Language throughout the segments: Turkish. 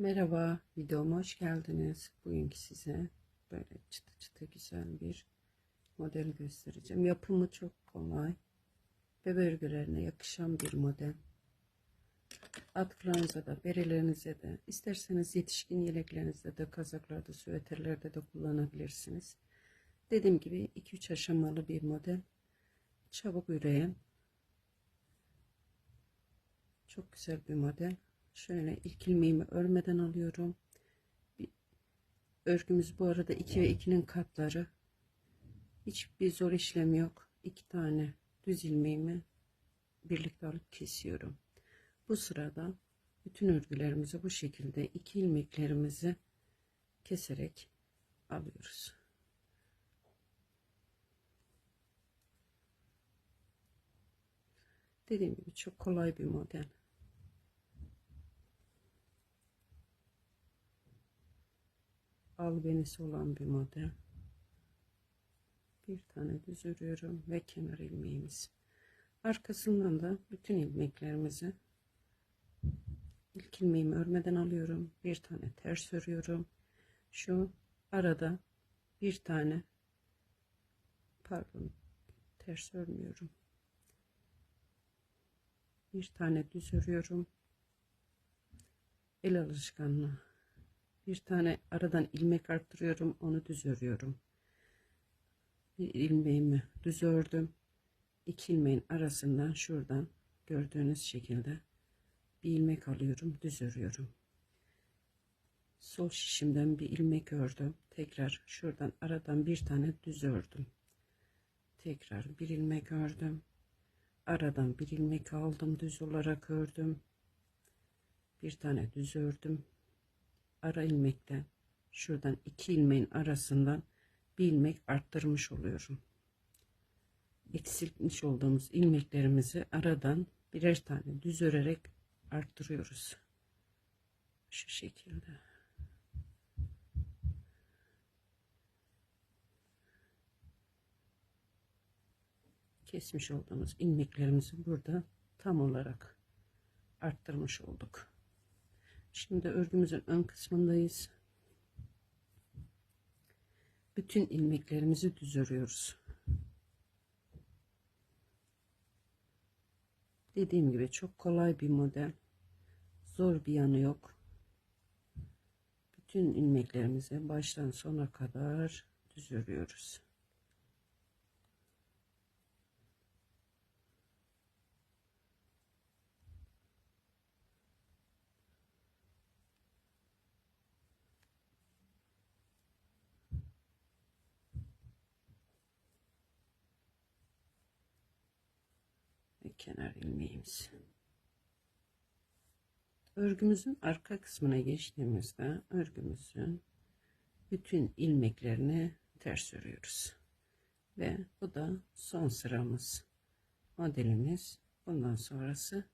Merhaba, videoma hoş geldiniz. Bugünkü size böyle çıtı çıtı güzel bir model göstereceğim. Yapımı çok kolay. Bebe örgülerine yakışan bir model. Atkılarınıza da, berelerinize de, isterseniz yetişkin yeleklerinizde de, kazaklarda, süveterlerde de kullanabilirsiniz. Dediğim gibi 2-3 aşamalı bir model. Çabuk üreyen. Çok güzel bir model. Şöyle ilk ilmeğimi örmeden alıyorum. Örgümüz bu arada 2 ve 2'nin katları. Hiçbir zor işlem yok. 2 tane düz ilmeğimi birlikte alıp kesiyorum. Bu sırada bütün örgülerimizi bu şekilde iki ilmeklerimizi keserek alıyoruz. Dediğim gibi çok kolay bir model. Albenisi olan bir model. Bir tane düz örüyorum ve kenar ilmeğimiz. Arkasından da bütün ilmeklerimizi ilk ilmeğimi örmeden alıyorum. Bir tane ters örüyorum. Şu arada bir tane pardon ters örmüyorum. Bir tane düz örüyorum. El alışkanlığı bir tane aradan ilmek arttırıyorum onu düz örüyorum bir ilmeğimi düz ördüm iki ilmeğin arasından şuradan gördüğünüz şekilde bir ilmek alıyorum düz örüyorum sol şişimden bir ilmek ördüm. Tekrar şuradan aradan bir tane düz ördüm. Tekrar bir ilmek ördüm. Aradan bir ilmek aldım düz olarak ördüm. Bir tane düz ördüm ara ilmekten şuradan iki ilmeğin arasından bir ilmek arttırmış oluyorum. Eksiltmiş olduğumuz ilmeklerimizi aradan birer tane düz örerek arttırıyoruz. Şu şekilde. Kesmiş olduğumuz ilmeklerimizi burada tam olarak arttırmış olduk. Şimdi örgümüzün ön kısmındayız. Bütün ilmeklerimizi düz örüyoruz. Dediğim gibi çok kolay bir model. Zor bir yanı yok. Bütün ilmeklerimizi baştan sona kadar düz örüyoruz. Kenar ilmeğimiz. Örgümüzün arka kısmına geçtiğimizde örgümüzün bütün ilmeklerini ters örüyoruz. Ve bu da son sıramız. Modelimiz bundan sonrası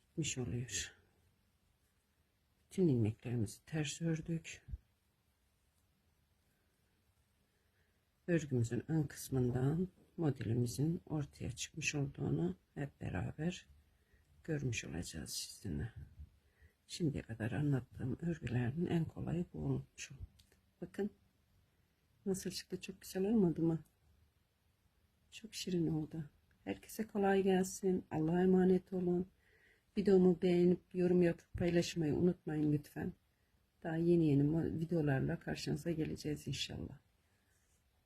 bitmiş oluyor. Bütün ilmeklerimizi ters ördük. Örgümüzün ön kısmından modelimizin ortaya çıkmış olduğunu hep beraber görmüş olacağız sizinle. Şimdiye kadar anlattığım örgülerin en kolayı bu olmuş. Bakın nasıl çıktı çok güzel olmadı mı? Çok şirin oldu. Herkese kolay gelsin. Allah'a emanet olun. Videomu beğenip yorum yapıp paylaşmayı unutmayın lütfen. Daha yeni yeni videolarla karşınıza geleceğiz inşallah.